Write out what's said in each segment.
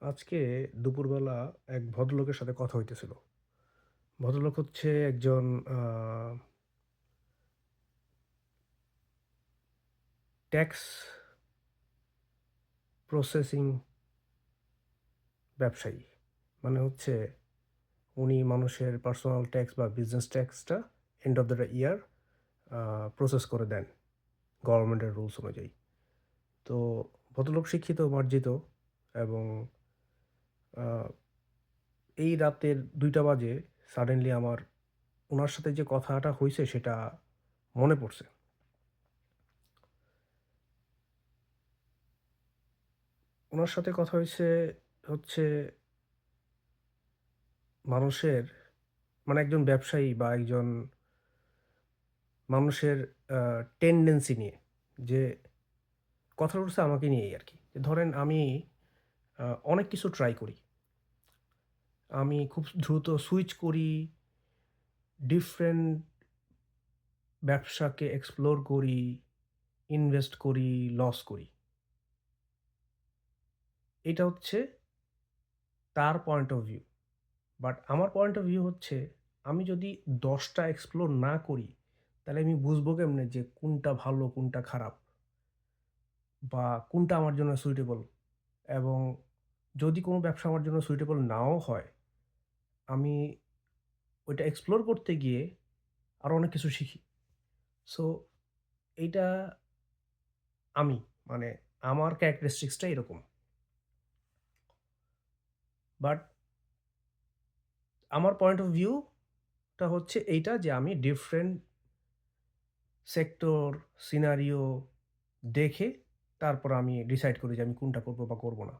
আজকে দুপুরবেলা এক ভদ্রলোকের সাথে কথা হইতেছিল। ভদ্রলোক হচ্ছে একজন ট্যাক্স প্রসেসিং ব্যবসায়ী। মানে হচ্ছে উনি মানুষের পার্সোনাল ট্যাক্স বা business ট্যাক্সটা end of the year process করে দেন গভর্নমেন্টের রুলস অনুযায়ী। তো ভদ্রলোক শিক্ষিত, মার্জিত এবং এই রাতের দুইটা বাজে সাডেনলি আমার ওনার সাথে যে কথাটা হয়েছে সেটা মনে পড়ছে। ওনার সাথে কথা হয়েছে হচ্ছে মানুষের মানে একজন ব্যবসায়ী বা একজন মানুষের টেনডেন্সি নিয়ে যে কথাটা উঠছে আমাকে নিয়েই আরকি। ধরেন আমি অনেক কিছু ট্রাই করি। আমি খুব দ্রুত সুইচ করি, ডিফারেন্ট ব্যবসাকে এক্সপ্লোর করি, ইনভেস্ট করি, লস করি। এটা হচ্ছে তার পয়েন্ট অফ ভিউ। বাট আমার পয়েন্ট অফ ভিউ হচ্ছে আমি যদি দশটা এক্সপ্লোর না করি, তাহলে আমি বুঝব কেমনে যে কোনটা ভালো, কোনটা খারাপ? বা কোনটা আমার জন্য সুইটেবল? এবং যদি কোনো ব্যবসা আমার জন্য সুইটেবল নাও হয়, আমি ওইটা এক্সপ্লোর করতে গিয়ে আরও অনেক কিছু শিখি। সো এইটা আমি। মানে আমার ক্যারেক্টারিস্টিক্স টা এরকম। বাট আমার পয়েন্ট অফ ভিউটা হচ্ছে এইটা যে আমি ডিফারেন্ট সেক্টর, সিনারিও দেখে তারপর আমি ডিসাইড করি যে আমি কোনটা করব বা করব না।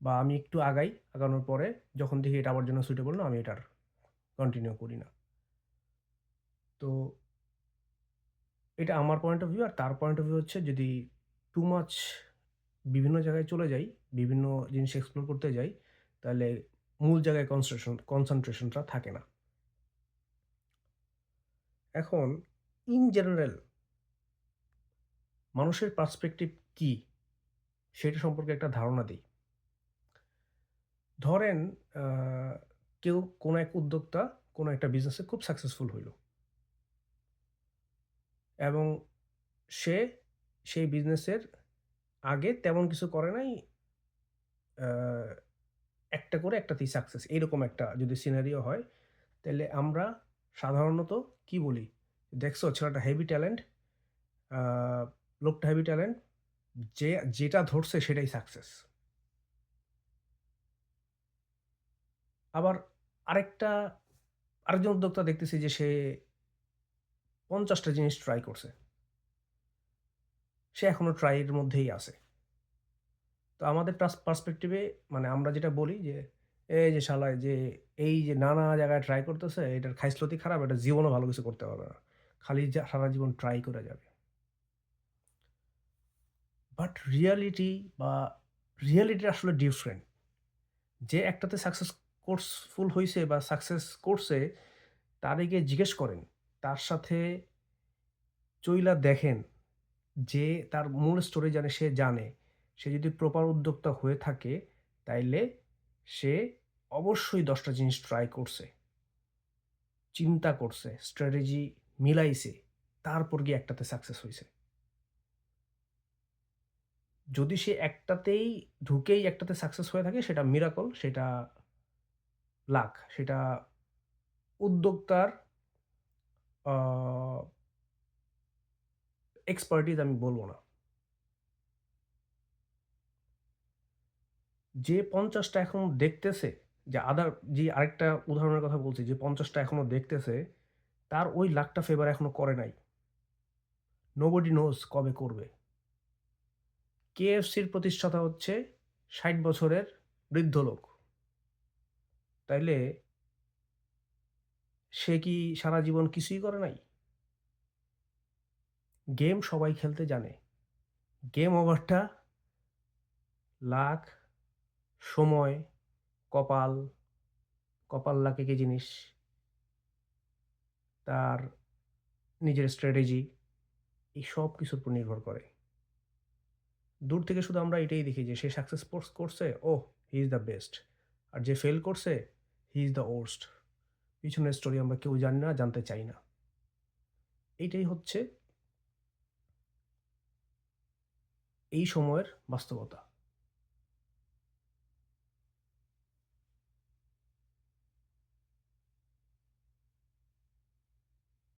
বা আমি একটু আগাই, আগানোর পরে যখন দেখি এটা আমার জন্য সুইটেবল না, আমি এটা আর কন্টিনিউ করি না। তো এটা আমার পয়েন্ট অফ ভিউ আর তার পয়েন্ট অফ ভিউ হচ্ছে যদি টু মাচ বিভিন্ন জায়গায় চলে যাই, বিভিন্ন জিনিস এক্সপ্লোর করতে যাই, তাহলে মূল জায়গায় কনসেশন কনসেনট্রেশনটা থাকে না। এখন ইন জেনারেল মানুষের পার্সপেক্টিভ কি? সেটা সম্পর্কে একটা ধারণা দেই। ধরেন কেউ কোনো এক উদ্যোক্তা কোনো একটা বিজনেসে খুব সাকসেসফুল হইল। এবং সে সেই বিজনেসের আগে তেমন কিছু করে নাই। একটা করে একটাতেই সাকসেস। এইরকম একটা যদি সিনারিও হয়, তাহলে আমরা সাধারণত কি বলি? দেখছ ছেলেটা হেভি ট্যালেন্ট, লোকটা হেভি ট্যালেন্ট, যে যেটা ধরছে সেটাই সাকসেস। আবার আরেকটা আরেকজন উদ্যোক্তা দেখতেছি যে সে পঞ্চাশটা জিনিস ট্রাই করছে। সে এখনও ট্রাইয়ের মধ্যেই আছে। তো আমাদের পার্সপেক্টিভ মানে আমরা যেটা বলি যে, "এই যে শালায় যে এই যে নানা জায়গায় ট্রাই করতেছে, এটার খাইসলতি খারাপ, এটা জীবনও ভালো কিছু করতে পারবে না। খালি সারা জীবন ট্রাই করে যাবে।" বাট রিয়ালিটি বা রিয়ালিটি আসলে ডিফারেন্ট। যে একটাতে সাকসেস কোর্সফুল হইছে বা সাকসেস করছে, গিয়ে জিজ্ঞেস করেন। তার সাথে চইলা দেখেন যে তার মূল স্টোরি জানে, সে জানে। সে যদি প্রপার উদ্যোক্তা হয়ে থাকে, তাইলে সে অবশ্যই দশটা জিনিস ট্রাই করছে। চিন্তা করছে, স্ট্র্যাটেজি মিলাইছে। তারপর গিয়ে একটাতে সাকসেস হয়েছে যদি সে একটাতেই ঢুকেই একটাতে সাকসেস হয়ে থাকে, সেটা মিরাকল, সেটা লাক, সেটা উদ্যোক্তার এক্সপার্টিজ আমি বলব না। যে ৫০ টা এখনও দেখতেছে, যে আদার যে আরেকটা উদাহরণের কথা বলছি যে পঞ্চাশটা এখনও দেখতেছে, তার ওই লাখটা ফেভার এখনও করে নাই। নোবডি নোস কবে করবে। KFC-র প্রতিষ্ঠাতা হচ্ছে ৬০ বছরের বৃদ্ধ লোক। তাইলে সে কি সারা জীবন কিছুই করে নাই? গেম সবাই খেলতে জানে। গেম ওভারটা লাখ সময়, কপাল, কপাল লাকি কি জিনিস? তার নিজের স্ট্র্যাটেজি এই সব কিছুর উপর নির্ভর করে। দূর থেকে শুধু আমরা এটাই দেখি যে সে সাকসেস করছে, ওহ! হি ইজ দ্য বেস্ট আর যে ফেল করছে হি ইজ দ্য ওর্স্ট পিছনের স্টোরি আমরা কেউ জানি না, জানতে চাই না। এইটাই হচ্ছে এই সময়ের বাস্তবতা।